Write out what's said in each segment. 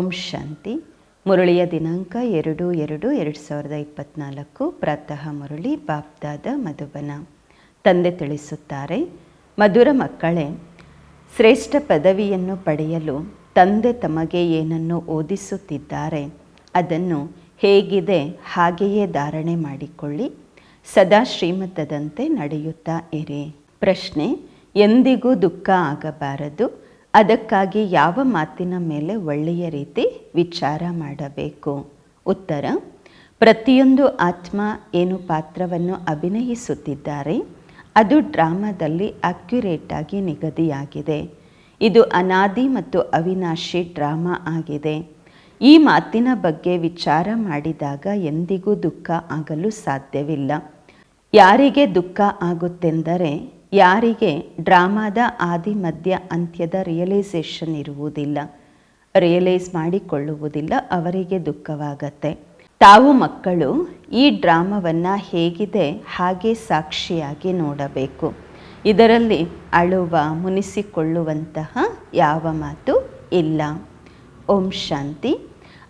ಓಂ ಶಾಂತಿ. ಮುರಳಿಯ ದಿನಾಂಕ ಎರಡು ಎರಡು ಎರಡು ಸಾವಿರದ ಇಪ್ಪತ್ತ್ನಾಲ್ಕು ಪ್ರಾತಃ ಮುರಳಿ, ಬಾಪ್ದಾದ ಮಧುಬನ. ತಂದೆ ತಿಳಿಸುತ್ತಾರೆ, ಮಧುರ ಮಕ್ಕಳೇ, ಶ್ರೇಷ್ಠ ಪದವಿಯನ್ನು ಪಡೆಯಲು ತಂದೆ ತಮಗೆ ಏನನ್ನು ಓದಿಸುತ್ತಿದ್ದಾರೆ? ಅದನ್ನು ಹೇಗಿದೆ? ಹಾಗೆಯೇ ಧಾರಣೆ ಮಾಡಿಕೊಳ್ಳಿ. ಸದಾ ಶ್ರೀಮಂತದಂತೆ ನಡೆಯುತ್ತಾ ಇರಿ. ಪ್ರಶ್ನೆ, ಎಂದಿಗೂ ದುಃಖ ಆಗಬಾರದು. ಅದಕ್ಕಾಗಿ ಯಾವ ಮಾತಿನ ಮೇಲೆ ಒಳ್ಳೆಯ ರೀತಿ ವಿಚಾರ ಮಾಡಬೇಕು? ಉತ್ತರ, ಪ್ರತಿಯೊಂದು ಆತ್ಮ ಏನು ಪಾತ್ರವನ್ನು ಅಭಿನಯಿಸುತ್ತಿದ್ದಾರೆ, ಅದು ಡ್ರಾಮಾದಲ್ಲಿ ಅಕ್ಯುರೇಟಾಗಿ ನಿಗದಿಯಾಗಿದೆ. ಇದು ಅನಾದಿ ಮತ್ತು ಅವಿನಾಶಿ ಡ್ರಾಮಾ ಆಗಿದೆ. ಈ ಮಾತಿನ ಬಗ್ಗೆ ವಿಚಾರ ಮಾಡಿದಾಗ ಎಂದಿಗೂ ದುಃಖ ಆಗಲು ಸಾಧ್ಯವಿಲ್ಲ. ಯಾರಿಗೆ ದುಃಖ ಆಗುತ್ತೆಂದರೆ ಯಾರಿಗೆ ಡ್ರಾಮಾದ ಆದಿ ಮಧ್ಯ ಅಂತ್ಯದ ರಿಯಲೈಸೇಷನ್ ಇರುವುದಿಲ್ಲ ರಿಯಲೈಸ್ ಮಾಡಿಕೊಳ್ಳುವುದಿಲ್ಲ ಅವರಿಗೆ ದುಃಖವಾಗತ್ತೆ. ತಾವು ಮಕ್ಕಳು ಈ ಡ್ರಾಮವನ್ನು ಹೇಗಿದೆ ಹಾಗೆ ಸಾಕ್ಷಿಯಾಗಿ ನೋಡಬೇಕು. ಇದರಲ್ಲಿ ಅಳುವ, ಮುನಿಸಿಕೊಳ್ಳುವಂತಹ ಯಾವ ಮಾತು ಇಲ್ಲ. ಓಂ ಶಾಂತಿ.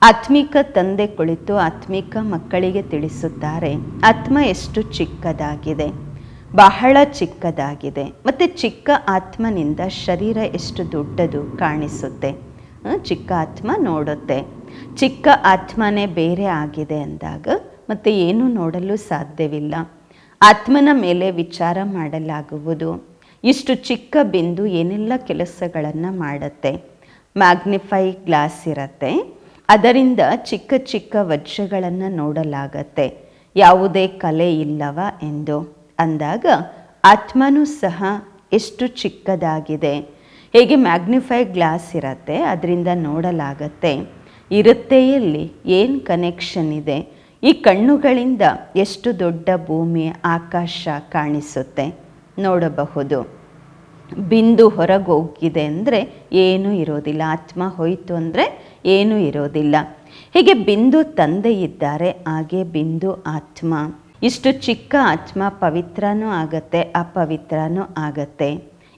ಆತ್ಮಿಕ ತಂದೆ ಕುಳಿತು ಆತ್ಮಿಕ ಮಕ್ಕಳಿಗೆ ತಿಳಿಸುತ್ತಾರೆ, ಆತ್ಮ ಎಷ್ಟು ಚಿಕ್ಕದಾಗಿದೆ. ಬಹಳ ಚಿಕ್ಕದಾಗಿದೆ. ಮತ್ತು ಚಿಕ್ಕ ಆತ್ಮನಿಂದ ಶರೀರ ಎಷ್ಟು ದೊಡ್ಡದು ಕಾಣಿಸುತ್ತೆ? ಚಿಕ್ಕ ಆತ್ಮ ನೋಡುತ್ತೆ. ಚಿಕ್ಕ ಆತ್ಮನೇ ಬೇರೆ ಆಗಿದೆ ಅಂದಾಗ ಮತ್ತು ಏನೂ ನೋಡಲು ಸಾಧ್ಯವಿಲ್ಲ. ಆತ್ಮನ ಮೇಲೆ ವಿಚಾರ ಮಾಡಲಾಗುವುದು. ಇಷ್ಟು ಚಿಕ್ಕ ಬಿಂದು ಏನೆಲ್ಲ ಕೆಲಸಗಳನ್ನು ಮಾಡುತ್ತೆ? ಮ್ಯಾಗ್ನಿಫೈ ಗ್ಲಾಸ್ ಇರುತ್ತೆ. ಅದರಿಂದ ಚಿಕ್ಕ ಚಿಕ್ಕ ವಜ್ರಗಳನ್ನು ನೋಡಲಾಗತ್ತೆ. ಯಾವುದೇ ಕಲೆ ಇಲ್ಲವ ಎಂದು. ಅಂದಾಗ ಆತ್ಮನೂ ಸಹ ಎಷ್ಟು ಚಿಕ್ಕದಾಗಿದೆ. ಹೇಗೆ ಮ್ಯಾಗ್ನಿಫೈ ಗ್ಲಾಸ್ ಇರತ್ತೆ, ಅದರಿಂದ ನೋಡಲಾಗತ್ತೆ. ಇರುತ್ತೆ ಎಲ್ಲಿ, ಏನು ಕನೆಕ್ಷನ್ ಇದೆ. ಈ ಕಣ್ಣುಗಳಿಂದ ಎಷ್ಟು ದೊಡ್ಡ ಭೂಮಿ ಆಕಾಶ ಕಾಣಿಸುತ್ತೆ ನೋಡಬಹುದು. ಬಿಂದು ಹೊರಗೋಗಿದೆ ಅಂದರೆ ಏನೂ ಇರೋದಿಲ್ಲ. ಆತ್ಮ ಹೋಯಿತು ಅಂದರೆ ಏನೂ ಇರೋದಿಲ್ಲ. ಹೀಗೆ ಬಿಂದು ತಂದೆ ಇದ್ದಾರೆ, ಹಾಗೆ ಬಿಂದು ಆತ್ಮ. ಇಷ್ಟು ಚಿಕ್ಕ ಆತ್ಮ ಪವಿತ್ರನೂ ಆಗತ್ತೆ, ಅಪವಿತ್ರನೂ ಆಗತ್ತೆ.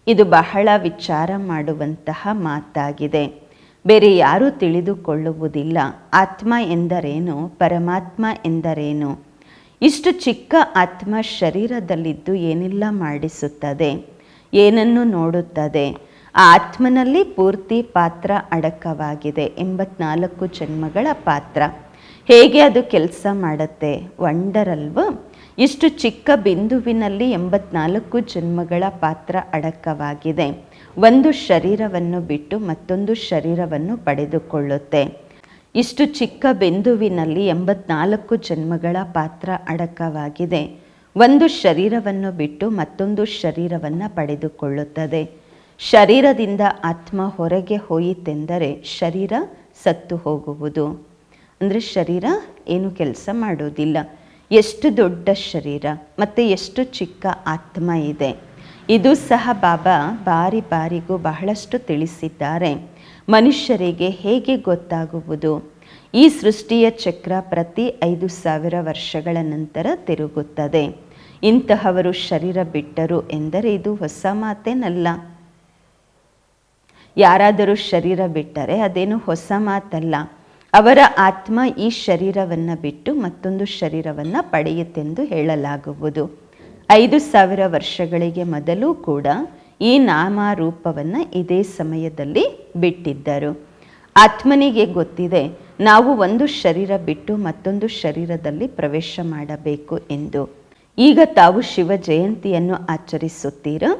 ಇದು ಬಹಳ ವಿಚಾರ ಮಾಡುವಂತಹ ಮಾತಾಗಿದೆ. ಬೇರೆ ಯಾರೂ ತಿಳಿದುಕೊಳ್ಳುವುದಿಲ್ಲ. ಆತ್ಮ ಎಂದರೇನು? ಪರಮಾತ್ಮ ಎಂದರೇನು? ಇಷ್ಟು ಚಿಕ್ಕ ಆತ್ಮ ಶರೀರದಲ್ಲಿದ್ದು ಏನೆಲ್ಲ ಮಾಡಿಸುತ್ತದೆ, ಏನನ್ನು ನೋಡುತ್ತದೆ? ಆ ಆತ್ಮನಲ್ಲಿ ಪೂರ್ತಿ ಪಾತ್ರ ಅಡಕವಾಗಿದೆ ಎಂಬತ್ನಾಲ್ಕು ಜನ್ಮಗಳ ಪಾತ್ರ. ಹೇಗೆ ಅದು ಕೆಲಸ ಮಾಡುತ್ತೆ? ಅಲ್ವಾ ಇಷ್ಟು ಚಿಕ್ಕ ಬಿಂದುವಿನಲ್ಲಿ ಎಂಬತ್ನಾಲ್ಕು ಜನ್ಮಗಳ ಪಾತ್ರ ಅಡಕವಾಗಿದೆ. ಒಂದು ಶರೀರವನ್ನು ಬಿಟ್ಟು ಮತ್ತೊಂದು ಶರೀರವನ್ನು ಪಡೆದುಕೊಳ್ಳುತ್ತೆ. ಇಷ್ಟು ಚಿಕ್ಕ ಬಿಂದುವಿನಲ್ಲಿ ಎಂಬತ್ನಾಲ್ಕು ಜನ್ಮಗಳ ಪಾತ್ರ ಅಡಕವಾಗಿದೆ. ಒಂದು ಶರೀರವನ್ನು ಬಿಟ್ಟು ಮತ್ತೊಂದು ಶರೀರವನ್ನು ಪಡೆದುಕೊಳ್ಳುತ್ತದೆ. ಶರೀರದಿಂದ ಆತ್ಮ ಹೊರಗೆ ಹೋಯಿತೆಂದರೆ ಶರೀರ ಸತ್ತು ಹೋಗುವುದು. ಅಂದರೆ ಶರೀರ ಏನು ಕೆಲಸ ಮಾಡೋದಿಲ್ಲ. ಎಷ್ಟು ದೊಡ್ಡ ಶರೀರ, ಮತ್ತು ಎಷ್ಟು ಚಿಕ್ಕ ಆತ್ಮ ಇದೆ. ಇದು ಸಹ ಬಾಬಾ ಬಾರಿ ಬಾರಿಗೂ ಬಹಳಷ್ಟು ತಿಳಿಸಿದ್ದಾರೆ. ಮನುಷ್ಯರಿಗೆ ಹೇಗೆ ಗೊತ್ತಾಗುವುದು? ಈ ಸೃಷ್ಟಿಯ ಚಕ್ರ ಪ್ರತಿ ಐದು ಸಾವಿರ ವರ್ಷಗಳ ನಂತರ ತಿರುಗುತ್ತದೆ. ಇಂತಹವರು ಶರೀರ ಬಿಟ್ಟರು ಎಂದರೆ ಇದು ಹೊಸ ಮಾತೇನಲ್ಲ. ಯಾರಾದರೂ ಶರೀರ ಬಿಟ್ಟರೆ ಅದೇನು ಹೊಸ ಮಾತಲ್ಲ. ಅವರ ಆತ್ಮ ಈ ಶರೀರವನ್ನು ಬಿಟ್ಟು ಮತ್ತೊಂದು ಶರೀರವನ್ನು ಪಡೆಯುತ್ತೆಂದು ಹೇಳಲಾಗುವುದು. ಐದು ಸಾವಿರ ವರ್ಷಗಳಿಗೆ ಮೊದಲು ಕೂಡ ಈ ನಾಮ ರೂಪವನ್ನು ಇದೇ ಸಮಯದಲ್ಲಿ ಬಿಟ್ಟಿದ್ದರು. ಆತ್ಮನಿಗೆ ಗೊತ್ತಿದೆ, ನಾವು ಒಂದು ಶರೀರ ಬಿಟ್ಟು ಮತ್ತೊಂದು ಶರೀರದಲ್ಲಿ ಪ್ರವೇಶ ಮಾಡಬೇಕು ಎಂದು. ಈಗ ತಾವು ಶಿವ ಜಯಂತಿಯನ್ನು ಆಚರಿಸುತ್ತೀರಾ?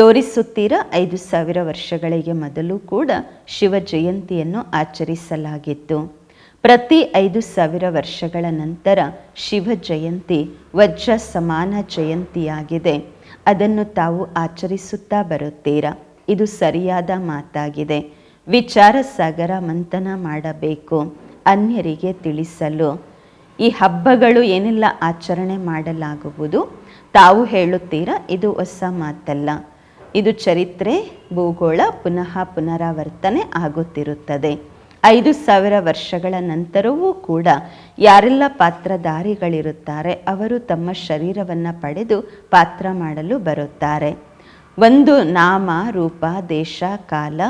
ತೋರಿಸುತ್ತೀರಾ? ಐದು ಸಾವಿರ ವರ್ಷಗಳಿಗೆ ಮೊದಲು ಕೂಡ ಶಿವ ಜಯಂತಿಯನ್ನು ಆಚರಿಸಲಾಗಿತ್ತು. ಪ್ರತಿ ಐದು ಸಾವಿರ ವರ್ಷಗಳ ನಂತರ ಶಿವ ಜಯಂತಿ ವಜ್ರ ಸಮಾನ ಜಯಂತಿಯಾಗಿದೆ. ಅದನ್ನು ತಾವು ಆಚರಿಸುತ್ತಾ ಬರುತ್ತೀರಾ? ಇದು ಸರಿಯಾದ ಮಾತಾಗಿದೆ. ವಿಚಾರ ಸಾಗರ ಮಂಥನ ಮಾಡಬೇಕು, ಅನ್ಯರಿಗೆ ತಿಳಿಸಲು. ಈ ಹಬ್ಬಗಳು ಏನೆಲ್ಲ ಆಚರಣೆ ಮಾಡಲಾಗುವುದು? ತಾವು ಹೇಳುತ್ತೀರಾ, ಇದು ಹೊಸ ಮಾತಲ್ಲ. ಇದು ಚರಿತ್ರೆ, ಭೂಗೋಳ ಪುನಃ ಪುನರಾವರ್ತನೆ ಆಗುತ್ತಿರುತ್ತದೆ. ಐದು ಸಾವಿರ ವರ್ಷಗಳ ನಂತರವೂ ಕೂಡ ಯಾರೆಲ್ಲ ಪಾತ್ರಧಾರಿಗಳಿರುತ್ತಾರೆ, ಅವರು ತಮ್ಮ ಶರೀರವನ್ನು ಪಡೆದು ಪಾತ್ರ ಮಾಡಲು ಬರುತ್ತಾರೆ. ಒಂದು ನಾಮ, ರೂಪ, ದೇಶ, ಕಾಲ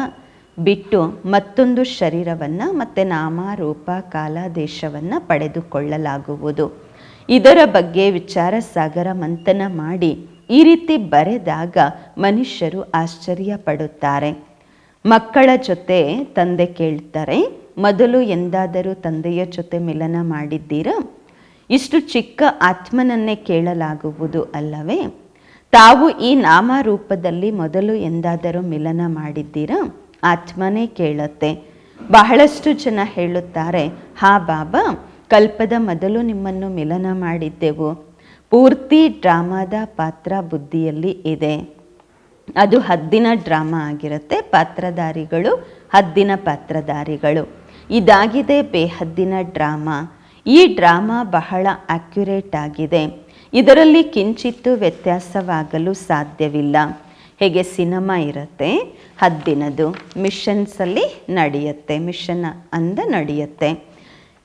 ಬಿಟ್ಟು ಮತ್ತೊಂದು ಶರೀರವನ್ನು ಮತ್ತು ನಾಮ, ರೂಪ, ಕಾಲ, ದೇಶವನ್ನು ಪಡೆದುಕೊಳ್ಳಲಾಗುವುದು. ಇದರ ಬಗ್ಗೆ ವಿಚಾರ ಸಾಗರ ಮಂಥನ ಮಾಡಿ ಈ ರೀತಿ ಬರೆದಾಗ ಮನುಷ್ಯರು ಆಶ್ಚರ್ಯ ಪಡುತ್ತಾರೆ ಮಕ್ಕಳ ಜೊತೆ ತಂದೆ ಕೇಳ್ತಾರೆ, ಮೊದಲು ಎಂದಾದರೂ ತಂದೆಯ ಜೊತೆ ಮಿಲನ ಮಾಡಿದ್ದೀರಾ? ಇಷ್ಟು ಚಿಕ್ಕ ಆತ್ಮನನ್ನೇ ಕೇಳಲಾಗುವುದು ಅಲ್ಲವೇ? ತಾವು ಈ ನಾಮರೂಪದಲ್ಲಿ ಮೊದಲು ಎಂದಾದರೂ ಮಿಲನ ಮಾಡಿದ್ದೀರಾ? ಆತ್ಮನೇ ಕೇಳುತ್ತೆ. ಬಹಳಷ್ಟು ಜನ ಹೇಳುತ್ತಾರೆ, ಹಾ ಬಾಬಾ, ಕಲ್ಪದ ಮೊದಲು ನಿಮ್ಮನ್ನು ಮಿಲನ ಮಾಡಿದ್ದೆವು. ಪೂರ್ತಿ ಡ್ರಾಮಾದ ಪಾತ್ರ ಬುದ್ಧಿಯಲ್ಲಿ ಇದೆ. ಅದು ಹದ್ದಿನ ಡ್ರಾಮಾ ಆಗಿರುತ್ತೆ. ಪಾತ್ರಧಾರಿಗಳು ಹದ್ದಿನ ಪಾತ್ರಧಾರಿಗಳು. ಇದಾಗಿದೆ ಬೇಹದ್ದಿನ ಡ್ರಾಮಾ. ಈ ಡ್ರಾಮಾ ಬಹಳ ಅಕ್ಯುರೇಟ್ ಆಗಿದೆ. ಇದರಲ್ಲಿ ಕಿಂಚಿತ್ತು ವ್ಯತ್ಯಾಸವಾಗಲು ಸಾಧ್ಯವಿಲ್ಲ. ಹೇಗೆ ಸಿನಿಮಾ ಇರುತ್ತೆ? ಹದ್ದಿನದು ಮಿಷನ್ಸಲ್ಲಿ ನಡೆಯುತ್ತೆ. ಮಿಷನ್ ಅಂದ ನಡೆಯುತ್ತೆ.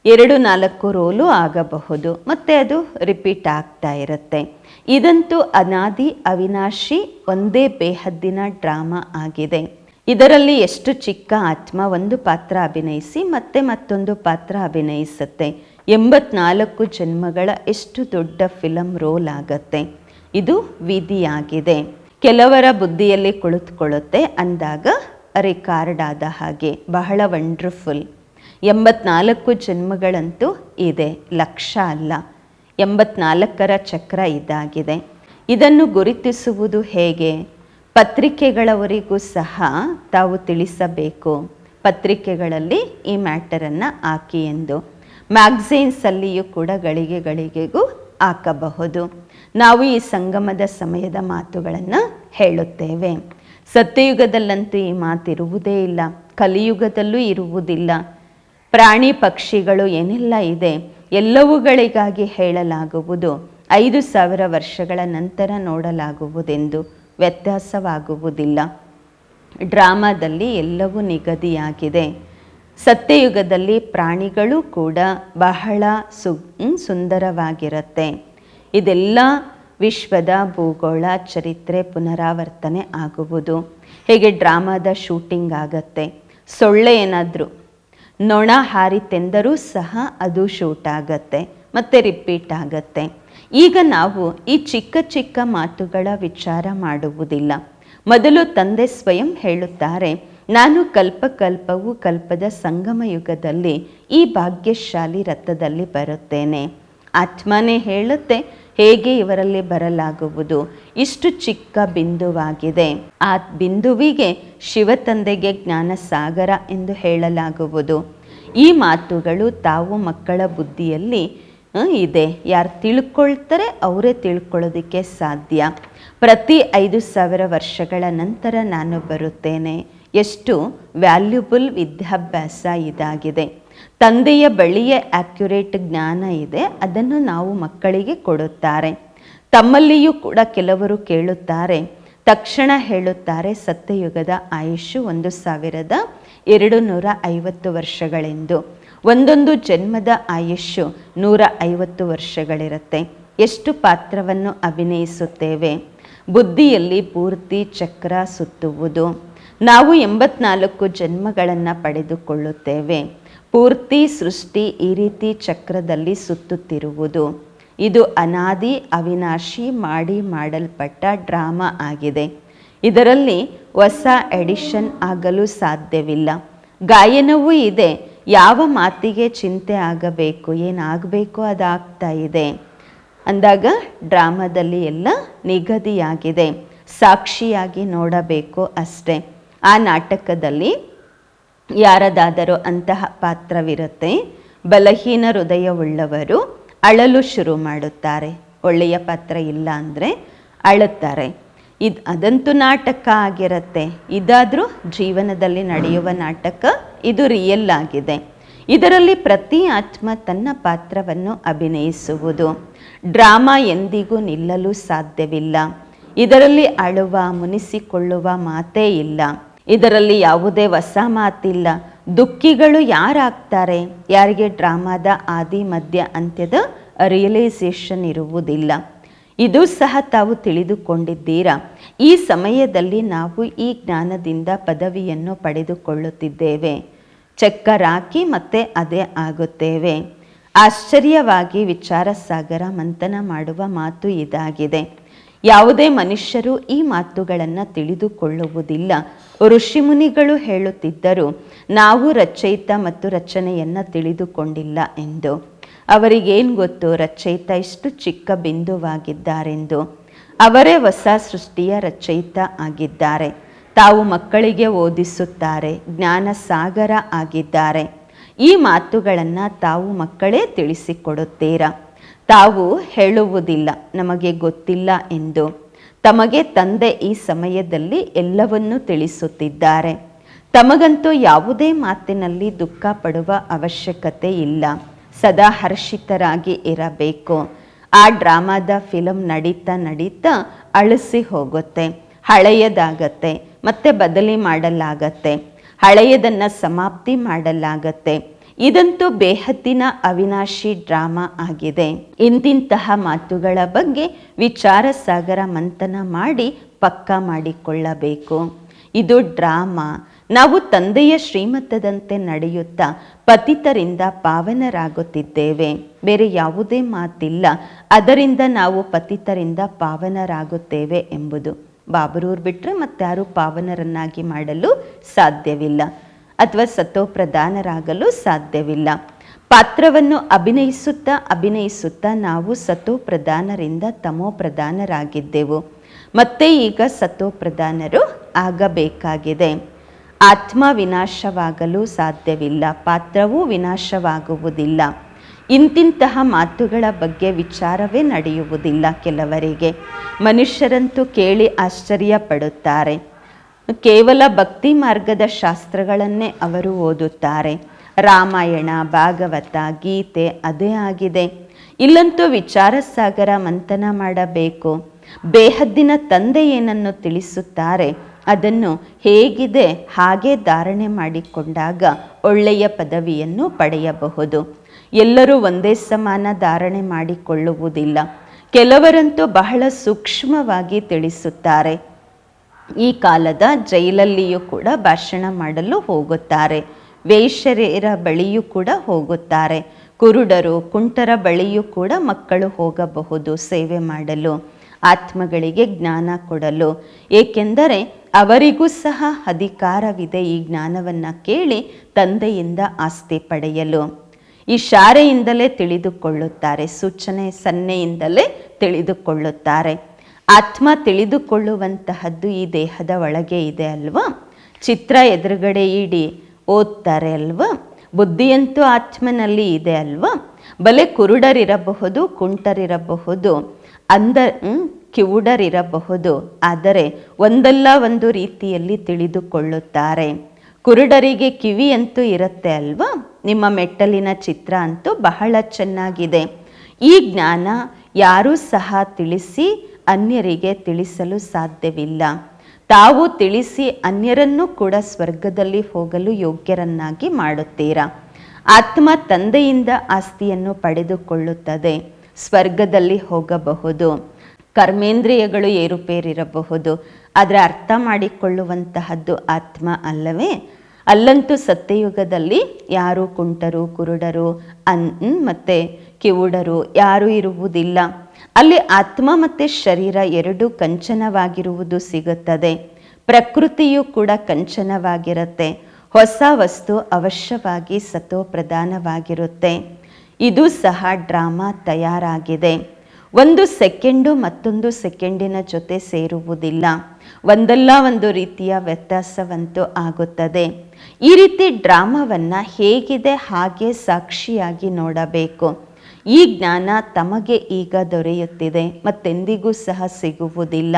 ಎರಡು ನಾಲ್ಕು ರೋಲು ಆಗಬಹುದು. ಮತ್ತು ಅದು ರಿಪೀಟ್ ಆಗ್ತಾ ಇರುತ್ತೆ. ಇದಂತೂ ಅನಾದಿ ಅವಿನಾಶಿ ಒಂದೇ ಬೇಹದ್ದಿನ ಡ್ರಾಮಾ ಆಗಿದೆ. ಇದರಲ್ಲಿ ಎಷ್ಟು ಚಿಕ್ಕ ಆತ್ಮ ಒಂದು ಪಾತ್ರ ಅಭಿನಯಿಸಿ ಮತ್ತೆ ಮತ್ತೊಂದು ಪಾತ್ರ ಅಭಿನಯಿಸುತ್ತೆ. ಎಂಬತ್ನಾಲ್ಕು ಜನ್ಮಗಳ ಎಷ್ಟು ದೊಡ್ಡ ಫಿಲಂ ರೋಲ್ ಆಗತ್ತೆ. ಇದು ವಿಧಿಯಾಗಿದೆ. ಕೆಲವರ ಬುದ್ಧಿಯಲ್ಲಿ ಕುಳಿತುಕೊಳ್ಳುತ್ತೆ. ಅಂದಾಗ ರೆಕಾರ್ಡ್ ಆದ ಹಾಗೆ ಬಹಳ ವಂಡರ್ಫುಲ್. ಎಂಬತ್ನಾಲ್ಕು ಜನ್ಮಗಳಂತೂ ಇದೆ. ಲಕ್ಷ ಅಲ್ಲ. ಎಂಬತ್ನಾಲ್ಕರ ಚಕ್ರ ಇದಾಗಿದೆ. ಇದನ್ನು ಗುರುತಿಸುವುದು ಹೇಗೆ? ಪತ್ರಿಕೆಗಳವರಿಗೂ ಸಹ ತಾವು ತಿಳಿಸಬೇಕು. ಪತ್ರಿಕೆಗಳಲ್ಲಿ ಈ ಮ್ಯಾಟರನ್ನು ಹಾಕಿ ಎಂದು. ಮ್ಯಾಗ್ಝೀನ್ಸಲ್ಲಿಯೂ ಕೂಡ ಗಳಿಗೆ ಗಳಿಗೆಗೂ ಹಾಕಬಹುದು. ನಾವು ಈ ಸಂಗಮದ ಸಮಯದ ಮಾತುಗಳನ್ನು ಹೇಳುತ್ತೇವೆ. ಸತ್ಯಯುಗದಲ್ಲಂತೂ ಈ ಮಾತಿರುವುದೇ ಇಲ್ಲ. ಕಲಿಯುಗದಲ್ಲೂ ಇರುವುದಿಲ್ಲ. ಪ್ರಾಣಿ ಪಕ್ಷಿಗಳು ಏನೆಲ್ಲ ಇದೆ ಎಲ್ಲವುಗಳಿಗಾಗಿ ಹೇಳಲಾಗುವುದು. ಐದು ಸಾವಿರ ವರ್ಷಗಳ ನಂತರ ನೋಡಲಾಗುವುದೆಂದು ವ್ಯತ್ಯಾಸವಾಗುವುದಿಲ್ಲ. ಡ್ರಾಮಾದಲ್ಲಿ ಎಲ್ಲವೂ ನಿಗದಿಯಾಗಿದೆ. ಸತ್ಯಯುಗದಲ್ಲಿ ಪ್ರಾಣಿಗಳು ಕೂಡ ಬಹಳ ಸು ಸುಂದರವಾಗಿರುತ್ತೆ. ಇದೆಲ್ಲ ವಿಶ್ವದ ಭೂಗೋಳ ಚರಿತ್ರೆ ಪುನರಾವರ್ತನೆ ಆಗುವುದು. ಹೇಗೆ ಡ್ರಾಮಾದ ಶೂಟಿಂಗ್ ಆಗತ್ತೆ. ಸೊಳ್ಳೆ ಏನಾದರೂ ನೊಣ ಹಾರಿತೆಂದರೂ ಸಹ ಅದು ಶೂಟ್ ಆಗತ್ತೆ ಮತ್ತು ರಿಪೀಟ್ ಆಗತ್ತೆ. ಈಗ ನಾವು ಈ ಚಿಕ್ಕ ಚಿಕ್ಕ ಮಾತುಗಳ ವಿಚಾರ ಮಾಡುವುದಿಲ್ಲ. ಮೊದಲು ತಂದೆ ಸ್ವಯಂ ಹೇಳುತ್ತಾರೆ, ನಾನು ಕಲ್ಪಕಲ್ಪವು ಕಲ್ಪದ ಸಂಗಮ ಯುಗದಲ್ಲಿ ಈ ಭಾಗ್ಯಶಾಲಿ ರಥದಲ್ಲಿ ಬರುತ್ತೇನೆ. ಆತ್ಮನೇ ಹೇಳುತ್ತೆ, ಹೇಗೆ ಇವರಲ್ಲಿ ಬರಲಾಗುವುದು? ಇಷ್ಟು ಚಿಕ್ಕ ಬಿಂದುವಾಗಿದೆ. ಆ ಬಿಂದುವಿಗೆ ಶಿವತಂದೆಗೆ ಜ್ಞಾನ ಸಾಗರ ಎಂದು ಹೇಳಲಾಗುವುದು. ಈ ಮಾತುಗಳು ತಾವು ಮಕ್ಕಳ ಬುದ್ಧಿಯಲ್ಲಿ ಇದೆ. ಯಾರು ತಿಳ್ಕೊಳ್ತಾರೆ, ಅವರೇ ತಿಳ್ಕೊಳ್ಳೋದಕ್ಕೆ ಸಾಧ್ಯ. ಪ್ರತಿ ಐದು ಸಾವಿರ ವರ್ಷಗಳ ನಂತರ ನಾನು ಬರುತ್ತೇನೆ. ಎಷ್ಟು ವ್ಯಾಲ್ಯೂಬಲ್ ವಿದ್ಯಾಭ್ಯಾಸ ಇದಾಗಿದೆ. ತಂದೆಯ ಬಳಿಯೇ ಆಕ್ಯುರೇಟ್ ಜ್ಞಾನ ಇದೆ, ಅದನ್ನು ನಾವು ಮಕ್ಕಳಿಗೆ ಕೊಡುತ್ತಾರೆ. ತಮ್ಮಲ್ಲಿಯೂ ಕೂಡ ಕೆಲವರು ಕೇಳುತ್ತಾರೆ. ತಕ್ಷಣ ಹೇಳುತ್ತಾರೆ, ಸತ್ಯಯುಗದ ಆಯುಷು ಒಂದು ಸಾವಿರದ ಎರಡು ನೂರ ಐವತ್ತು ವರ್ಷಗಳೆಂದು. ಒಂದೊಂದು ಜನ್ಮದ ಆಯುಷ್ಯು ನೂರ ಐವತ್ತು ವರ್ಷಗಳಿರುತ್ತೆ. ಎಷ್ಟು ಪಾತ್ರವನ್ನು ಅಭಿನಯಿಸುತ್ತೇವೆ? ಬುದ್ಧಿಯಲ್ಲಿ ಪೂರ್ತಿ ಚಕ್ರ ಸುತ್ತುವುದು. ನಾವು ಎಂಬತ್ನಾಲ್ಕು ಜನ್ಮಗಳನ್ನು ಪಡೆದುಕೊಳ್ಳುತ್ತೇವೆ. ಪೂರ್ತಿ ಸೃಷ್ಟಿ ಈ ರೀತಿ ಚಕ್ರದಲ್ಲಿ ಸುತ್ತುತ್ತಿರುವುದು. ಇದು ಅನಾದಿ ಅವಿನಾಶಿ ಮಾಡಿ ಮಾಡಲ್ಪಟ್ಟ ಡ್ರಾಮಾ ಆಗಿದೆ. ಇದರಲ್ಲಿ ಹೊಸ ಎಡಿಷನ್ ಆಗಲು ಸಾಧ್ಯವಿಲ್ಲ. ಗಾಯನವೂ ಇದೆ. ಯಾವ ಮಾತಿಗೆ ಚಿಂತೆ ಆಗಬೇಕು, ಏನಾಗಬೇಕು ಅದಾಗ್ತಾ ಇದೆ. ಅಂದಾಗ ಡ್ರಾಮಾದಲ್ಲಿ ಎಲ್ಲ ನಿಗದಿಯಾಗಿದೆ. ಸಾಕ್ಷಿಯಾಗಿ ನೋಡಬೇಕು ಅಷ್ಟೇ. ಆ ನಾಟಕದಲ್ಲಿ ಯಾರದಾದರೂ ಅಂತಹ ಪಾತ್ರವಿರುತ್ತೆ. ಬಲಹೀನ ಹೃದಯವುಳ್ಳವರು ಅಳಲು ಶುರು ಮಾಡುತ್ತಾರೆ. ಒಳ್ಳೆಯ ಪಾತ್ರ ಇಲ್ಲ ಅಂದರೆ ಅಳುತ್ತಾರೆ. ಇದು ಅದಂತೂ ನಾಟಕ ಆಗಿರುತ್ತೆ. ಇದಾದರೂ ಜೀವನದಲ್ಲಿ ನಡೆಯುವ ನಾಟಕ ಇದು ರಿಯಲ್ ಆಗಿದೆ. ಇದರಲ್ಲಿ ಪ್ರತಿ ಆತ್ಮ ತನ್ನ ಪಾತ್ರವನ್ನು ಅಭಿನಯಿಸುವುದು. ಡ್ರಾಮಾ ಎಂದಿಗೂ ನಿಲ್ಲಲು ಸಾಧ್ಯವಿಲ್ಲ. ಇದರಲ್ಲಿ ಅಳುವ, ಮುನಿಸಿಕೊಳ್ಳುವ ಮಾತೇ ಇಲ್ಲ. ಇದರಲ್ಲಿ ಯಾವುದೇ ಹೊಸ ಮಾತಿಲ್ಲ. ದುಃಖಿಗಳು ಯಾರಾಗ್ತಾರೆ? ಯಾರಿಗೆ ಡ್ರಾಮಾದ ಆದಿ ಮಧ್ಯ ಅಂತ್ಯದ ರಿಯಲೈಸೇಷನ್ ಇರುವುದಿಲ್ಲ. ಇದು ಸಹ ತಾವು ತಿಳಿದುಕೊಂಡಿದ್ದೀರಾ? ಈ ಸಮಯದಲ್ಲಿ ನಾವು ಈ ಜ್ಞಾನದಿಂದ ಪದವಿಯನ್ನು ಪಡೆದುಕೊಳ್ಳುತ್ತಿದ್ದೇವೆ. ಚಕ್ಕರಾಕಿ ಮತ್ತೆ ಅದೇ ಆಗುತ್ತೇವೆ. ಆಶ್ಚರ್ಯವಾಗಿ ವಿಚಾರ ಸಾಗರ ಮಂಥನ ಮಾಡುವ ಮಾತು ಇದಾಗಿದೆ. ಯಾವುದೇ ಮನುಷ್ಯರು ಈ ಮಾತುಗಳನ್ನು ತಿಳಿದುಕೊಳ್ಳುವುದಿಲ್ಲ. ಋಷಿಮುನಿಗಳು ಹೇಳುತ್ತಿದ್ದರು, ನಾವು ರಚಯಿತ ಮತ್ತು ರಚನೆಯನ್ನು ತಿಳಿದುಕೊಂಡಿಲ್ಲ ಎಂದು. ಅವರಿಗೇನು ಗೊತ್ತು? ರಚಯಿತ ಇಷ್ಟು ಚಿಕ್ಕ ಬಿಂದುವಾಗಿದ್ದಾರೆಂದು. ಅವರೇ ಹೊಸ ಸೃಷ್ಟಿಯ ರಚಯಿತ ಆಗಿದ್ದಾರೆ. ತಾವು ಮಕ್ಕಳಿಗೆ ಓದಿಸುತ್ತಾರೆ ಜ್ಞಾನ ಸಾಗರ ಆಗಿದ್ದಾರೆ. ಈ ಮಾತುಗಳನ್ನು ತಾವು ಮಕ್ಕಳೇ ತಿಳಿಸಿಕೊಡುತ್ತೀರಾ? ತಾವು ಹೇಳುವುದಿಲ್ಲ, ನಮಗೆ ಗೊತ್ತಿಲ್ಲ ಎಂದು ತಮಗೆ ತಂದೆ ಈ ಸಮಯದಲ್ಲಿ ಎಲ್ಲವನ್ನೂ ತಿಳಿಸುತ್ತಿದ್ದಾರೆ. ತಮಗಂತೂ ಯಾವುದೇ ಮಾತಿನಲ್ಲಿ ದುಃಖ ಪಡುವ ಅವಶ್ಯಕತೆ ಇಲ್ಲ. ಸದಾ ಹರ್ಷಿತರಾಗಿ ಇರಬೇಕು. ಆ ಡ್ರಾಮಾದ ಫಿಲಮ್ ನಡೀತಾ ನಡೀತಾ ಅಳಿಸಿ ಹೋಗುತ್ತೆ, ಹಳೆಯದಾಗತ್ತೆ, ಮತ್ತೆ ಬದಲಿ ಮಾಡಲಾಗತ್ತೆ, ಹಳೆಯದನ್ನು ಸಮಾಪ್ತಿ ಮಾಡಲಾಗತ್ತೆ. ಇದಂತೂ ಬೇಹದ್ದಿನ ಅವಿನಾಶಿ ಡ್ರಾಮಾ ಆಗಿದೆ. ಇಂದಿಂತಹ ಮಾತುಗಳ ಬಗ್ಗೆ ವಿಚಾರ ಸಾಗರ ಮಂಥನ ಮಾಡಿ ಪಕ್ಕ ಮಾಡಿಕೊಳ್ಳಬೇಕು. ಇದು ಡ್ರಾಮಾ. ನಾವು ತಂದೆಯ ಶ್ರೀಮತದಂತೆ ನಡೆಯುತ್ತಾ ಪತಿತರಿಂದ ಪಾವನರಾಗುತ್ತಿದ್ದೇವೆ. ಬೇರೆ ಯಾವುದೇ ಮಾತಿಲ್ಲ. ಅದರಿಂದ ನಾವು ಪತಿತರಿಂದ ಪಾವನರಾಗುತ್ತೇವೆ ಎಂಬುದು. ಬಾಬರೂರ್ ಬಿಟ್ಟರೆ ಮತ್ತಾರು ಪಾವನರನ್ನಾಗಿ ಮಾಡಲು ಸಾಧ್ಯವಿಲ್ಲ. ಅಥವಾ ಸತೋಪ್ರಧಾನರಾಗಲು ಸಾಧ್ಯವಿಲ್ಲ. ಪಾತ್ರವನ್ನು ಅಭಿನಯಿಸುತ್ತಾ ಅಭಿನಯಿಸುತ್ತಾ ನಾವು ಸತೋಪ್ರಧಾನರಿಂದ ತಮೋಪ್ರಧಾನರಾಗಿದ್ದೆವು ಮತ್ತೆ ಈಗ ಸತೋಪ್ರಧಾನರು ಆಗಬೇಕಾಗಿದೆ. ಆತ್ಮ ವಿನಾಶವಾಗಲು ಸಾಧ್ಯವಿಲ್ಲ. ಪಾತ್ರವೂ ವಿನಾಶವಾಗುವುದಿಲ್ಲ. ಇಂತಿಂತಹ ಮಾತುಗಳ ಬಗ್ಗೆ ವಿಚಾರವೇ ನಡೆಯುವುದಿಲ್ಲ ಕೆಲವರಿಗೆ. ಮನುಷ್ಯರಂತೂ ಕೇಳಿ ಆಶ್ಚರ್ಯ ಪಡುತ್ತಾರೆ ಕೇವಲ ಭಕ್ತಿ ಮಾರ್ಗದ ಶಾಸ್ತ್ರಗಳನ್ನೇ ಅವರು ಓದುತ್ತಾರೆ. ರಾಮಾಯಣ, ಭಾಗವತ, ಗೀತೆ ಅದೇ ಆಗಿದೆ. ಇಲ್ಲಂತೂ ವಿಚಾರ ಸಾಗರ ಮಂಥನ ಮಾಡಬೇಕು. ಬೇಹದ್ದಿನ ತಂದೆ ಏನನ್ನು ತಿಳಿಸುತ್ತಾರೆ? ಅದನ್ನು ಹೇಗಿದೆ, ಹಾಗೆ ಧಾರಣೆ ಮಾಡಿಕೊಂಡಾಗ ಒಳ್ಳೆಯ ಪದವಿಯನ್ನು ಪಡೆಯಬಹುದು. ಎಲ್ಲರೂ ಒಂದೇ ಸಮಾನ ಧಾರಣೆ ಮಾಡಿಕೊಳ್ಳುವುದಿಲ್ಲ. ಕೆಲವರಂತೂ ಬಹಳ ಸೂಕ್ಷ್ಮವಾಗಿ ತಿಳಿಸುತ್ತಾರೆ. ಈ ಕಾಲದ ಜೈಲಲ್ಲಿಯೂ ಕೂಡ ಭಾಷಣ ಮಾಡಲು ಹೋಗುತ್ತಾರೆ. ವೇಶ್ಯರ ಬಳಿಯೂ ಕೂಡ ಹೋಗುತ್ತಾರೆ. ಕುರುಡರು, ಕುಂಟರ ಬಳಿಯೂ ಕೂಡ ಮಕ್ಕಳು ಹೋಗಬಹುದು ಸೇವೆ ಮಾಡಲು, ಆತ್ಮಗಳಿಗೆ ಜ್ಞಾನ ಕೊಡಲು. ಏಕೆಂದರೆ ಅವರಿಗೂ ಸಹ ಅಧಿಕಾರವಿದೆ ಈ ಜ್ಞಾನವನ್ನು ಕೇಳಿ ತಂದೆಯಿಂದ ಆಸ್ತಿ ಪಡೆಯಲು. ಈ ಶಾರೆಯಿಂದಲೇ ತಿಳಿದುಕೊಳ್ಳುತ್ತಾರೆ, ಸೂಚನೆ ಸನ್ನೆಯಿಂದಲೇ ತಿಳಿದುಕೊಳ್ಳುತ್ತಾರೆ. ಆತ್ಮ ತಿಳಿದುಕೊಳ್ಳುವಂತಹದ್ದು ಈ ದೇಹದ ಒಳಗೆ ಇದೆ ಅಲ್ವಾ? ಚಿತ್ರ ಎದುರುಗಡೆ ಇಡಿ, ಓದ್ತಾರೆ ಅಲ್ವಾ? ಬುದ್ಧಿಯಂತೂ ಆತ್ಮನಲ್ಲಿ ಇದೆ ಅಲ್ವಾ? ಬಲೆ ಕುರುಡರಿರಬಹುದು, ಕುಂಟರಿರಬಹುದು, ಅಂದ ಕಿವುಡರಿರಬಹುದು, ಆದರೆ ಒಂದಲ್ಲ ಒಂದು ರೀತಿಯಲ್ಲಿ ತಿಳಿದುಕೊಳ್ಳುತ್ತಾರೆ. ಕುರುಡರಿಗೆ ಕಿವಿಯಂತೂ ಇರುತ್ತೆ ಅಲ್ವಾ? ನಿಮ್ಮ ಮೆಟ್ಟಲಿನ ಚಿತ್ರ ಅಂತೂ ಬಹಳ ಚೆನ್ನಾಗಿದೆ. ಈ ಜ್ಞಾನ ಯಾರೂ ಸಹ ತಿಳಿಸಿ ಅನ್ಯರಿಗೆ ತಿಳಿಸಲು ಸಾಧ್ಯವಿಲ್ಲ. ತಾವು ತಿಳಿಸಿ ಅನ್ಯರನ್ನು ಕೂಡ ಸ್ವರ್ಗದಲ್ಲಿ ಹೋಗಲು ಯೋಗ್ಯರನ್ನಾಗಿ ಮಾಡುತ್ತೀರಾ? ಆತ್ಮ ತಂದೆಯಿಂದ ಆಸ್ತಿಯನ್ನು ಪಡೆದುಕೊಳ್ಳುತ್ತದೆ. ಸ್ವರ್ಗದಲ್ಲಿ ಹೋಗಬಹುದು. ಕರ್ಮೇಂದ್ರಿಯಗಳು ಏರುಪೇರಿರಬಹುದು. ಆದರೆ ಅರ್ಥ ಮಾಡಿಕೊಳ್ಳುವಂತಹದ್ದು ಆತ್ಮ ಅಲ್ಲವೇ? ಅಲ್ಲಂತೂ ಸತ್ಯಯುಗದಲ್ಲಿ ಯಾರು ಕುಂಟರು, ಕುರುಡರು, ಅನ್, ಮತ್ತು ಕಿವುಡರು ಯಾರೂ ಇರುವುದಿಲ್ಲ. ಅಲ್ಲಿ ಆತ್ಮ ಮತ್ತು ಶರೀರ ಎರಡೂ ಕಂಚನವಾಗಿರುವುದು ಸಿಗುತ್ತದೆ. ಪ್ರಕೃತಿಯು ಕೂಡ ಕಂಚನವಾಗಿರುತ್ತೆ. ಹೊಸ ವಸ್ತು ಅವಶ್ಯವಾಗಿ ಸತೋ ಪ್ರಧಾನವಾಗಿರುತ್ತೆ ಇದು ಸಹ ಡ್ರಾಮಾ ತಯಾರಾಗಿದೆ. ಒಂದು ಸೆಕೆಂಡು ಮತ್ತೊಂದು ಸೆಕೆಂಡಿನ ಜೊತೆ ಸೇರುವುದಿಲ್ಲ. ಒಂದಲ್ಲ ಒಂದು ರೀತಿಯ ವ್ಯತ್ಯಾಸವಂತೂ ಆಗುತ್ತದೆ. ಈ ರೀತಿ ಡ್ರಾಮಾವನ್ನು ಹೇಗಿದೆ ಹಾಗೆ ಸಾಕ್ಷಿಯಾಗಿ ನೋಡಬೇಕು. ಈ ಜ್ಞಾನ ತಮಗೆ ಈಗ ದೊರೆಯುತ್ತಿದೆ, ಮತ್ತೆಂದಿಗೂ ಸಹ ಸಿಗುವುದಿಲ್ಲ.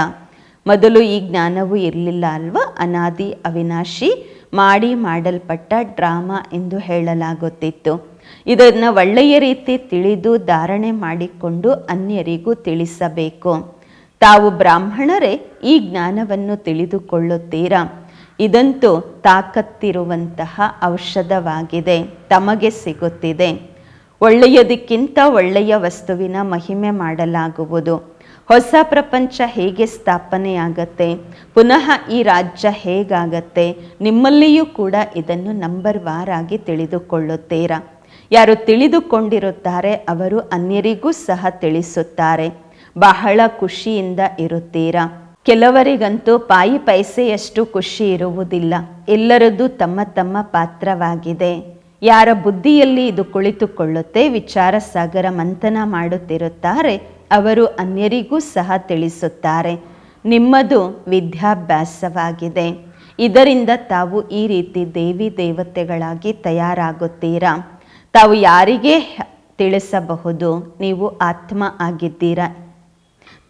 ಮೊದಲು ಈ ಜ್ಞಾನವು ಇರಲಿಲ್ಲ ಅಲ್ವಾ? ಅನಾದಿ, ಅವಿನಾಶಿ, ಮಾಡಿ ಮಾಡಲ್ಪಟ್ಟ ಡ್ರಾಮಾ ಎಂದು ಹೇಳಲಾಗುತ್ತಿತ್ತು. ಇದನ್ನು ಒಳ್ಳೆಯ ರೀತಿ ತಿಳಿದು ಧಾರಣೆ ಮಾಡಿಕೊಂಡು ಅನ್ಯರಿಗೂ ತಿಳಿಸಬೇಕು. ತಾವು ಬ್ರಾಹ್ಮಣರೇ, ಈ ಜ್ಞಾನವನ್ನು ತಿಳಿದುಕೊಳ್ಳುತ್ತೀರಾ? ಇದಂತೂ ತಾಕತ್ತಿರುವಂತಹ ಔಷಧವಾಗಿದೆ, ತಮಗೆ ಸಿಗುತ್ತಿದೆ. ಒಳ್ಳೆಯದಕ್ಕಿಂತ ಒಳ್ಳೆಯ ವಸ್ತುವಿನ ಮಹಿಮೆ ಮಾಡಲಾಗುವುದು. ಹೊಸ ಪ್ರಪಂಚ ಹೇಗೆ ಸ್ಥಾಪನೆಯಾಗತ್ತೆ? ಪುನಃ ಈ ರಾಜ್ಯ ಹೇಗಾಗತ್ತೆ? ನಿಮ್ಮಲ್ಲಿಯೂ ಕೂಡ ಇದನ್ನು ನಂಬರ್ ವಾರಾಗಿ ತಿಳಿದುಕೊಳ್ಳುತ್ತೀರಾ? ಯಾರು ತಿಳಿದುಕೊಂಡಿರುತ್ತಾರೆ, ಅವರು ಅನ್ಯರಿಗೂ ಸಹ ತಿಳಿಸುತ್ತಾರೆ. ಬಹಳ ಖುಷಿಯಿಂದ ಇರುತ್ತೀರಾ? ಕೆಲವರಿಗಂತೂ ಪಾಯಿ ಪೈಸೆಯಷ್ಟು ಖುಷಿ ಇರುವುದಿಲ್ಲ. ಎಲ್ಲರದ್ದು ತಮ್ಮ ತಮ್ಮ ಪಾತ್ರವಾಗಿದೆ. ಯಾರ ಬುದ್ಧಿಯಲ್ಲಿ ಇದು ಕುಳಿತುಕೊಳ್ಳುತ್ತೆ, ವಿಚಾರ ಸಾಗರ ಮಂಥನ ಮಾಡುತ್ತಿರುತ್ತಾರೆ, ಅವರು ಅನ್ಯರಿಗೂ ಸಹ ತಿಳಿಸುತ್ತಾರೆ. ನಿಮ್ಮದು ವಿದ್ಯಾಭ್ಯಾಸವಾಗಿದೆ. ಇದರಿಂದ ತಾವು ಈ ರೀತಿ ದೇವಿ ದೇವತೆಗಳಾಗಿ ತಯಾರಾಗುತ್ತೀರಾ? ತಾವು ಯಾರಿಗೆ ತಿಳಿಸಬಹುದು? ನೀವು ಆತ್ಮ ಆಗಿದ್ದೀರಾ?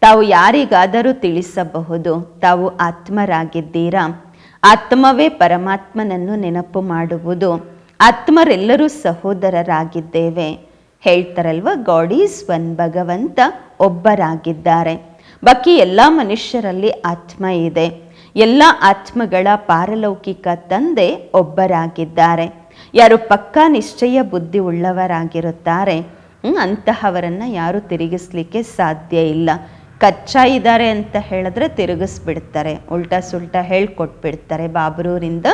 ತಾವು ಯಾರಿಗಾದರೂ ತಿಳಿಸಬಹುದು? ತಾವು ಆತ್ಮರಾಗಿದ್ದೀರಾ? ಆತ್ಮವೇ ಪರಮಾತ್ಮನನ್ನು ನೆನಪು ಮಾಡುವುದು. ಆತ್ಮರೆಲ್ಲರೂ ಸಹೋದರರಾಗಿದ್ದೇವೆ. ಹೇಳ್ತಾರಲ್ವ, ಗಾಡ್ ಈಸ್ ಒನ್ ಭಗವಂತ, ಒಬ್ಬರಾಗಿದ್ದಾರೆ. ಬಾಕಿ ಎಲ್ಲ ಮನುಷ್ಯರಲ್ಲಿ ಆತ್ಮ ಇದೆ. ಎಲ್ಲ ಆತ್ಮಗಳ ಪಾರಲೌಕಿಕ ತಂದೆ ಒಬ್ಬರಾಗಿದ್ದಾರೆ. ಯಾರು ಪಕ್ಕಾ ನಿಶ್ಚಯ ಬುದ್ಧಿ ಉಳ್ಳವರಾಗಿರುತ್ತಾರೆ. ಅಂತಹವರನ್ನು ಯಾರು ತಿರುಗಿಸ್ಲಿಕ್ಕೆ ಸಾಧ್ಯ ಇಲ್ಲ. ಕಚ್ಚಾ ಇದ್ದಾರೆ ಅಂತ ಹೇಳಿದ್ರೆ ತಿರುಗಿಸ್ಬಿಡ್ತಾರೆ. ಉಲ್ಟಾ ಸುಲ್ಟಾ ಹೇಳ್ಕೊಟ್ಬಿಡ್ತಾರೆ, ಬಾಬ್ರೂರಿಂದ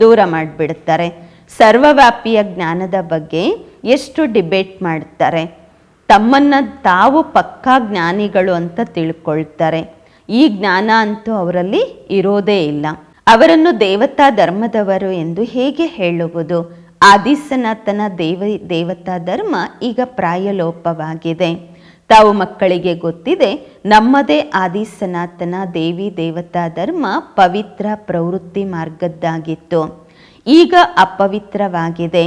ದೂರ ಮಾಡಿಬಿಡ್ತಾರೆ. ಸರ್ವವ್ಯಾಪಿಯ ಜ್ಞಾನದ ಬಗ್ಗೆ ಎಷ್ಟು ಡಿಬೇಟ್ ಮಾಡ್ತಾರೆ? ತಮ್ಮನ್ನು ತಾವು ಪಕ್ಕಾ ಜ್ಞಾನಿಗಳು ಅಂತ ತಿಳ್ಕೊಳ್ತಾರೆ. ಈ ಜ್ಞಾನ ಅಂತೂ ಅವರಲ್ಲಿ ಇರೋದೇ ಇಲ್ಲ. ಅವರನ್ನು ದೇವತಾ ಧರ್ಮದವರು ಎಂದು ಹೇಗೆ ಹೇಳುವುದು? ಆದಿಸನಾತನ ದೇವ, ದೇವತಾ ಧರ್ಮ ಈಗ ಪ್ರಾಯಲೋಪವಾಗಿದೆ. ತಾವು ಮಕ್ಕಳಿಗೆ ಗೊತ್ತಿದೆ, ನಮ್ಮದೇ ಆದಿ ಸನಾತನ ದೇವಿ ದೇವತಾ ಧರ್ಮ ಪವಿತ್ರ ಪ್ರವೃತ್ತಿ ಮಾರ್ಗದ್ದಾಗಿತ್ತು. ಈಗ ಅಪವಿತ್ರವಾಗಿದೆ.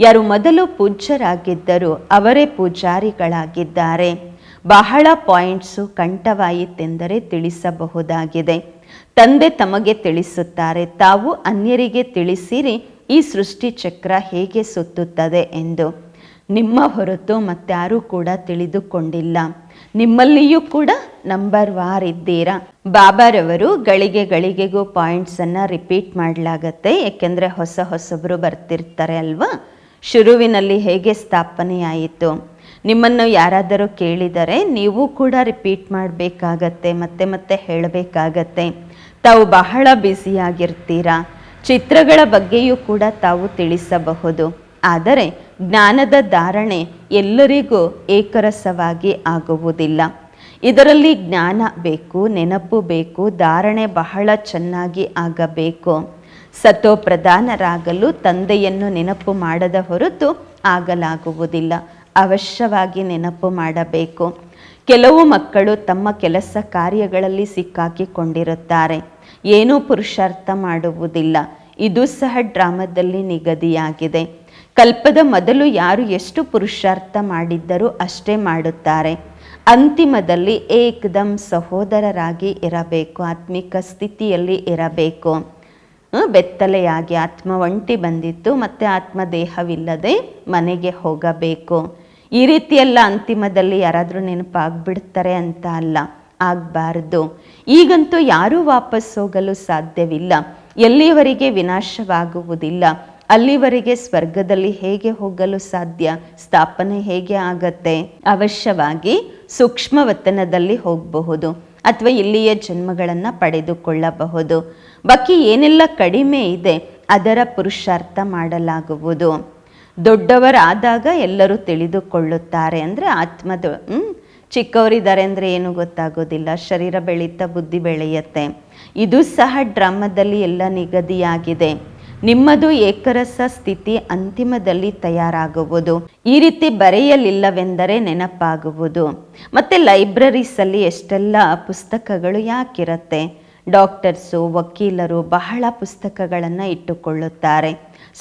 ಯಾರು ಮೊದಲು ಪೂಜ್ಯರಾಗಿದ್ದರು ಅವರೇ ಪೂಜಾರಿಗಳಾಗಿದ್ದಾರೆ. ಬಹಳ ಪಾಯಿಂಟ್ಸು ಕಂಠವಾಯಿತೆಂದರೆ ತಿಳಿಸಬಹುದಾಗಿದೆ. ತಂದೆ ತಮಗೆ ತಿಳಿಸುತ್ತಾರೆ, ತಾವು ಅನ್ಯರಿಗೆ ತಿಳಿಸಿರಿ, ಈ ಸೃಷ್ಟಿ ಚಕ್ರ ಹೇಗೆ ಸುತ್ತುತ್ತದೆ ಎಂದು. ನಿಮ್ಮ ಹೊರತು ಮತ್ತಾರೂ ಕೂಡ ತಿಳಿದುಕೊಂಡಿಲ್ಲ. ನಿಮ್ಮಲ್ಲಿಯೂ ಕೂಡ ನಂಬರ್ ವಾರ್ ಇದ್ದೀರಾ? ಬಾಬಾರವರು ಗಳಿಗೆ ಗಳಿಗೆಗೂ ಪಾಯಿಂಟ್ಸನ್ನು ರಿಪೀಟ್ ಮಾಡಲಾಗತ್ತೆ. ಏಕೆಂದರೆ ಹೊಸ ಹೊಸಬರು ಬರ್ತಿರ್ತಾರೆ ಅಲ್ವಾ? ಶುರುವಿನಲ್ಲಿ ಹೇಗೆ ಸ್ಥಾಪನೆಯಾಯಿತು? ನಿಮ್ಮನ್ನು ಯಾರಾದರೂ ಕೇಳಿದರೆ ನೀವು ಕೂಡ ರಿಪೀಟ್ ಮಾಡಬೇಕಾಗತ್ತೆ, ಮತ್ತೆ ಮತ್ತೆ ಹೇಳಬೇಕಾಗತ್ತೆ. ತಾವು ಬಹಳ ಬ್ಯುಸಿಯಾಗಿರ್ತೀರಾ ಚಿತ್ರಗಳ ಬಗ್ಗೆಯೂ ಕೂಡ ತಾವು ತಿಳಿಸಬಹುದು. ಆದರೆ ಜ್ಞಾನದ ಧಾರಣೆ ಎಲ್ಲರಿಗೂ ಏಕರಸವಾಗಿ ಆಗುವುದಿಲ್ಲ. ಇದರಲ್ಲಿ ಜ್ಞಾನ ಬೇಕು, ನೆನಪು ಬೇಕು, ಧಾರಣೆ ಬಹಳ ಚೆನ್ನಾಗಿ ಆಗಬೇಕು. ಸತೋ ಪ್ರಧಾನರಾಗಲು ತಂದೆಯನ್ನು ನೆನಪು ಮಾಡದ ಹೊರತು ಆಗಲಾಗುವುದಿಲ್ಲ. ಅವಶ್ಯವಾಗಿ ನೆನಪು ಮಾಡಬೇಕು. ಕೆಲವು ಮಕ್ಕಳು ತಮ್ಮ ಕೆಲಸ ಕಾರ್ಯಗಳಲ್ಲಿ ಸಿಕ್ಕಾಕಿಕೊಂಡಿರುತ್ತಾರೆ. ಏನೂ ಪುರುಷಾರ್ಥ ಮಾಡುವುದಿಲ್ಲ. ಇದು ಸಹ ಡ್ರಾಮದಲ್ಲಿ ನಿಗದಿಯಾಗಿದೆ. ಕಲ್ಪದ ಮೊದಲು ಯಾರು ಎಷ್ಟು ಪುರುಷಾರ್ಥ ಮಾಡಿದ್ದರೂ ಅಷ್ಟೇ ಮಾಡುತ್ತಾರೆ. ಅಂತಿಮದಲ್ಲಿ ಏಕದಂ ಸಹೋದರರಾಗಿ ಇರಬೇಕು, ಆತ್ಮಿಕ ಸ್ಥಿತಿಯಲ್ಲಿ ಇರಬೇಕು. ಬೆತ್ತಲೆಯಾಗಿ ಆತ್ಮ ಒಂಟಿ ಬಂದಿತ್ತು, ಮತ್ತು ಆತ್ಮ ದೇಹವಿಲ್ಲದೆ ಮನೆಗೆ ಹೋಗಬೇಕು. ಈ ರೀತಿಯೆಲ್ಲ ಅಂತಿಮದಲ್ಲಿ ಯಾರಾದರೂ ನೆನಪಾಗ್ಬಿಡ್ತಾರೆ ಅಂತ ಅಲ್ಲ, ಆಗಬಾರ್ದು. ಈಗಂತೂ ಯಾರೂ ವಾಪಸ್ ಹೋಗಲು ಸಾಧ್ಯವಿಲ್ಲ, ಎಲ್ಲಿಯವರೆಗೆ ವಿನಾಶವಾಗುವುದಿಲ್ಲ. ಅಲ್ಲಿವರೆಗೆ ಸ್ವರ್ಗದಲ್ಲಿ ಹೇಗೆ ಹೋಗಲು ಸಾಧ್ಯ? ಸ್ಥಾಪನೆ ಹೇಗೆ ಆಗತ್ತೆ? ಅವಶ್ಯವಾಗಿ ಸೂಕ್ಷ್ಮ ವತನದಲ್ಲಿ ಹೋಗಬಹುದು ಅಥವಾ ಇಲ್ಲಿಯ ಜನ್ಮಗಳನ್ನು ಪಡೆದುಕೊಳ್ಳಬಹುದು. ಬಾಕಿ ಏನೆಲ್ಲ ಕಡಿಮೆ ಇದೆ, ಅದರ ಪುರುಷಾರ್ಥ ಮಾಡಲಾಗುವುದು. ದೊಡ್ಡವರಾದಾಗ ಎಲ್ಲರೂ ತಿಳಿದುಕೊಳ್ಳುತ್ತಾರೆ. ಅಂದರೆ ಆತ್ಮದ ಚಿಕ್ಕವರಿದ್ದಾರೆ ಅಂದರೆ ಏನು ಗೊತ್ತಾಗೋದಿಲ್ಲ. ಶರೀರ ಬೆಳೀತಾ ಬುದ್ಧಿ ಬೆಳೆಯುತ್ತೆ. ಇದು ಸಹ ಡ್ರಾಮದಲ್ಲಿ ಎಲ್ಲ ನಿಗದಿಯಾಗಿದೆ. ನಿಮ್ಮದು ಏಕರಸ ಸ್ಥಿತಿ ಅಂತಿಮದಲ್ಲಿ ತಯಾರಾಗುವುದು. ಈ ರೀತಿ ಬರೆಯಲಿಲ್ಲವೆಂದರೆ ನೆನಪಾಗುವುದು. ಮತ್ತು ಲೈಬ್ರರೀಸಲ್ಲಿ ಎಷ್ಟೆಲ್ಲ ಪುಸ್ತಕಗಳು ಯಾಕಿರುತ್ತೆ? ಡಾಕ್ಟರ್ಸು ವಕೀಲರು ಬಹಳ ಪುಸ್ತಕಗಳನ್ನು ಇಟ್ಟುಕೊಳ್ಳುತ್ತಾರೆ.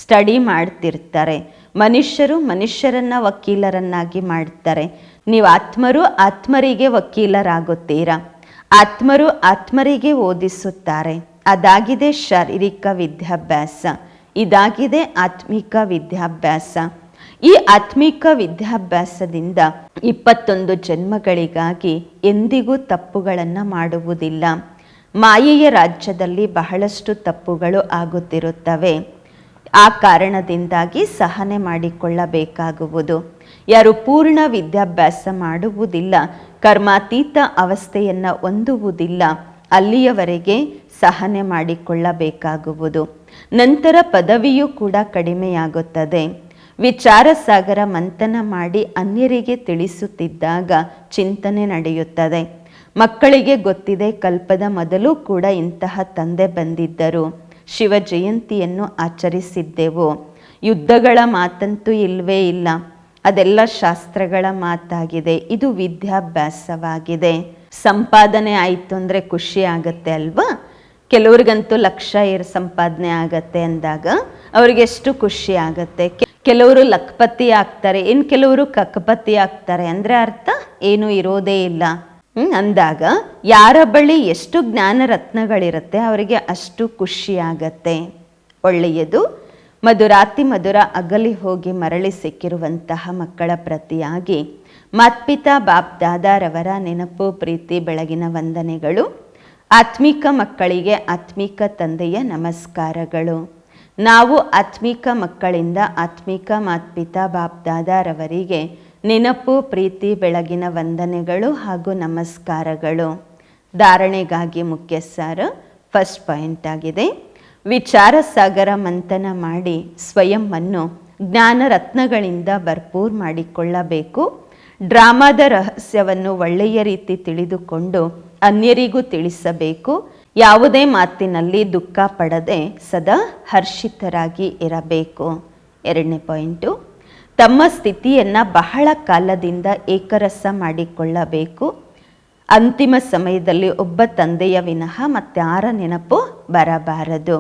ಸ್ಟಡಿ ಮಾಡ್ತಿರ್ತಾರೆ. ಮನುಷ್ಯರು ಮನುಷ್ಯರನ್ನು ವಕೀಲರನ್ನಾಗಿ ಮಾಡ್ತಾರೆ. ನೀವು ಆತ್ಮರು ಆತ್ಮರಿಗೆ ವಕೀಲರಾಗುತ್ತೀರಾ? ಆತ್ಮರು ಆತ್ಮರಿಗೆ ಓದಿಸುತ್ತಾರೆ. ಅದಾಗಿದೆ ಶಾರೀರಿಕ ವಿದ್ಯಾಭ್ಯಾಸ, ಇದಾಗಿದೆ ಆತ್ಮಿಕ ವಿದ್ಯಾಭ್ಯಾಸ. ಈ ಆತ್ಮಿಕ ವಿದ್ಯಾಭ್ಯಾಸದಿಂದ ಇಪ್ಪತ್ತೊಂದು ಜನ್ಮಗಳಿಗಾಗಿ ಎಂದಿಗೂ ತಪ್ಪುಗಳನ್ನು ಮಾಡುವುದಿಲ್ಲ. ಮಾಯೆಯ ರಾಜ್ಯದಲ್ಲಿ ಬಹಳಷ್ಟು ತಪ್ಪುಗಳು ಆಗುತ್ತಿರುತ್ತವೆ. ಆ ಕಾರಣದಿಂದಾಗಿ ಸಹನೆ ಮಾಡಿಕೊಳ್ಳಬೇಕಾಗುವುದು. ಯಾರು ಪೂರ್ಣ ವಿದ್ಯಾಭ್ಯಾಸ ಮಾಡುವುದಿಲ್ಲ, ಕರ್ಮಾತೀತ ಅವಸ್ಥೆಯನ್ನು ಹೊಂದುವುದಿಲ್ಲ, ಅಲ್ಲಿಯವರೆಗೆ ಸಹನೆ ಮಾಡಿಕೊಳ್ಳಬೇಕಾಗುವುದು. ನಂತರ ಪದವಿಯೂ ಕೂಡ ಕಡಿಮೆಯಾಗುತ್ತದೆ. ವಿಚಾರ ಸಾಗರ ಮಂಥನ ಮಾಡಿ ಅನ್ಯರಿಗೆ ತಿಳಿಸುತ್ತಿದ್ದಾಗ ಚಿಂತನೆ ನಡೆಯುತ್ತದೆ. ಮಕ್ಕಳಿಗೆ ಗೊತ್ತಿದೆ ಕಲ್ಪದ ಮೊದಲು ಕೂಡ ಇಂತಹ ತಂದೆ ಬಂದಿದ್ದರು. ಶಿವ ಜಯಂತಿಯನ್ನು ಆಚರಿಸಿದ್ದೆವು. ಯುದ್ಧಗಳ ಮಾತಂತೂ ಇಲ್ವೇ ಇಲ್ಲ. ಅದೆಲ್ಲ ಶಾಸ್ತ್ರಗಳ ಮಾತಾಗಿದೆ. ಇದು ವಿದ್ಯಾಭ್ಯಾಸವಾಗಿದೆ. ಸಂಪಾದನೆ ಆಯಿತು ಅಂದರೆ ಖುಷಿ ಆಗುತ್ತೆ ಅಲ್ವಾ? ಕೆಲವ್ರಿಗಂತೂ ಲಕ್ಷ ಏರ್ ಸಂಪಾದನೆ ಆಗತ್ತೆ ಅಂದಾಗ ಅವ್ರಿಗೆಷ್ಟು ಖುಷಿ ಆಗತ್ತೆ? ಕೆಲವರು ಲಕ್ಪತಿ ಆಗ್ತಾರೆ ಇನ್ನು ಕೆಲವರು ಕಕ್ಪತಿ ಆಗ್ತಾರೆ ಅಂದರೆ ಅರ್ಥ ಏನು ಇರೋದೇ ಇಲ್ಲ. ಅಂದಾಗ ಯಾರ ಬಳಿ ಎಷ್ಟು ಜ್ಞಾನ ರತ್ನಗಳಿರುತ್ತೆ ಅವರಿಗೆ ಅಷ್ಟು ಖುಷಿ ಆಗತ್ತೆ. ಒಳ್ಳೆಯದು. ಮಧುರಾತಿ ಮಧುರ ಅಗಲಿ ಹೋಗಿ ಮರಳಿ ಸಿಕ್ಕಿರುವಂತಹ ಮಕ್ಕಳ ಪ್ರತಿಯಾಗಿ ಮಾತ್ಪಿತಾ ಬಾಪ್ ದಾದಾರವರ ನೆನಪು, ಪ್ರೀತಿ, ಬೆಳಗಿನ ವಂದನೆಗಳು ಆತ್ಮಿಕ ಮಕ್ಕಳಿಗೆ ಆತ್ಮಿಕ ತಂದೆಯ ನಮಸ್ಕಾರಗಳು. ನಾವು ಆತ್ಮಿಕ ಮಕ್ಕಳಿಂದ ಆತ್ಮಿಕ ಮಾತ್ಪಿತಾ ಬಾಬ್ದಾದಾರವರಿಗೆ ನೆನಪು, ಪ್ರೀತಿ, ಬೆಳಗಿನ ವಂದನೆಗಳು ಹಾಗೂ ನಮಸ್ಕಾರಗಳು. ಧಾರಣೆಗಾಗಿ ಮುಖ್ಯ ಸಾರ ಫಸ್ಟ್ ಪಾಯಿಂಟ್ ಆಗಿದೆ. ವಿಚಾರ ಸಾಗರ ಮಂಥನ ಮಾಡಿ ಸ್ವಯಂವನ್ನು ಜ್ಞಾನ ರತ್ನಗಳಿಂದ ಭರ್ಪೂರ್ ಮಾಡಿಕೊಳ್ಳಬೇಕು. ಡ್ರಾಮಾದ ರಹಸ್ಯವನ್ನು ಒಳ್ಳೆಯ ರೀತಿ ತಿಳಿದುಕೊಂಡು ಅನ್ಯರಿಗೂ ತಿಳಿಸಬೇಕು. ಯಾವುದೇ ಮಾತಿನಲ್ಲಿ ದುಃಖ ಪಡದೆ ಸದಾ ಹರ್ಷಿತರಾಗಿ ಇರಬೇಕು. ಎರಡನೇ ಪಾಯಿಂಟು, ತಮ್ಮ ಸ್ಥಿತಿಯನ್ನು ಬಹಳ ಕಾಲದಿಂದ ಏಕರಸ ಮಾಡಿಕೊಳ್ಳಬೇಕು. ಅಂತಿಮ ಸಮಯದಲ್ಲಿ ಒಬ್ಬ ತಂದೆಯ ವಿನಃ ಮತ್ತಾರ ನೆನಪು ಬರಬಾರದು.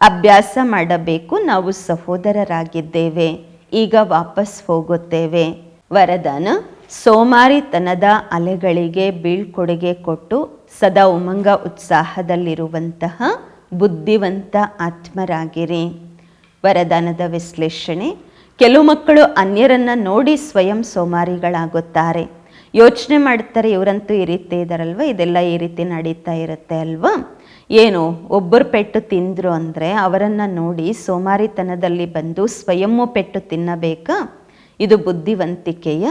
ಅಭ್ಯಾಸ ಮಾಡಬೇಕು, ನಾವು ಸಹೋದರರಾಗಿದ್ದೇವೆ. ಈಗ ವಾಪಸ್ ಹೋಗುತ್ತೇವೆ. ವರದಾನ ಸೋಮಾರಿತನದ ಅಲೆಗಳಿಗೆ ಬೀಳ್ಕೊಡುಗೆ ಕೊಟ್ಟು ಸದಾ ಉಮಂಗ ಉತ್ಸಾಹದಲ್ಲಿರುವಂತಹ ಬುದ್ಧಿವಂತ ಆತ್ಮರಾಗಿರಿ. ವರದಾನದ ವಿಶ್ಲೇಷಣೆ, ಕೆಲವು ಮಕ್ಕಳು ಅನ್ಯರನ್ನ ನೋಡಿ ಸ್ವಯಂ ಸೋಮಾರಿಗಳಾಗುತ್ತಾರೆ. ಯೋಚನೆ ಮಾಡ್ತಾರೆ, ಇವರಂತೂ ಈ ರೀತಿ ಇದಾರಲ್ವ? ಇದೆಲ್ಲ ಈ ರೀತಿ ನಡೀತಾ ಇರುತ್ತೆ ಅಲ್ವಾ? ಏನು, ಒಬ್ಬರು ಪೆಟ್ಟು ತಿಂದರು ಅಂದರೆ ಅವರನ್ನು ನೋಡಿ ಸೋಮಾರಿತನದಲ್ಲಿ ಬಂದು ಸ್ವಯಮ್ಮು ಪೆಟ್ಟು ತಿನ್ನಬೇಕಾ? ಇದು ಬುದ್ಧಿವಂತಿಕೆಯ?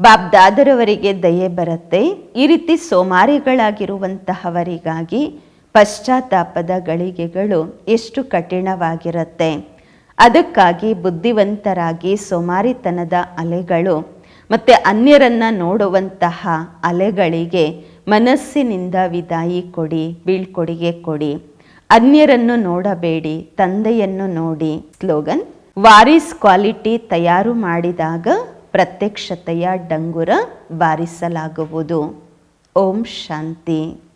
ಬಾಬ್ದಾದರವರಿಗೆ ದಯೆ ಬರುತ್ತೆ. ಈ ರೀತಿ ಸೋಮಾರಿಗಳಾಗಿರುವಂತಹವರಿಗಾಗಿ ಪಶ್ಚಾತ್ತಾಪದ ಗಳಿಗೆಗಳು ಎಷ್ಟು ಕಠಿಣವಾಗಿರುತ್ತೆ. ಅದಕ್ಕಾಗಿ ಬುದ್ಧಿವಂತರಾಗಿ ಸೋಮಾರಿತನದ ಅಲೆಗಳು ಮತ್ತು ಅನ್ಯರನ್ನ ನೋಡುವಂತಹ ಅಲೆಗಳಿಗೆ ಮನಸ್ಸಿನಿಂದ ವಿದಾಯಿ ಕೊಡಿ, ಬೀಳ್ಕೊಡುಗೆ ಕೊಡಿ. ಅನ್ಯರನ್ನು ನೋಡಬೇಡಿ, ತಂದೆಯನ್ನು ನೋಡಿ. ಸ್ಲೋಗನ್, ವಾರಿಸ್ ಕ್ವಾಲಿಟಿ ತಯಾರು ಮಾಡಿದಾಗ ಪ್ರತ್ಯಕ್ಷತೆಯ ಡಂಗುರ ಬಾರಿಸಲಾಗುವುದು. ಓಂ ಶಾಂತಿ.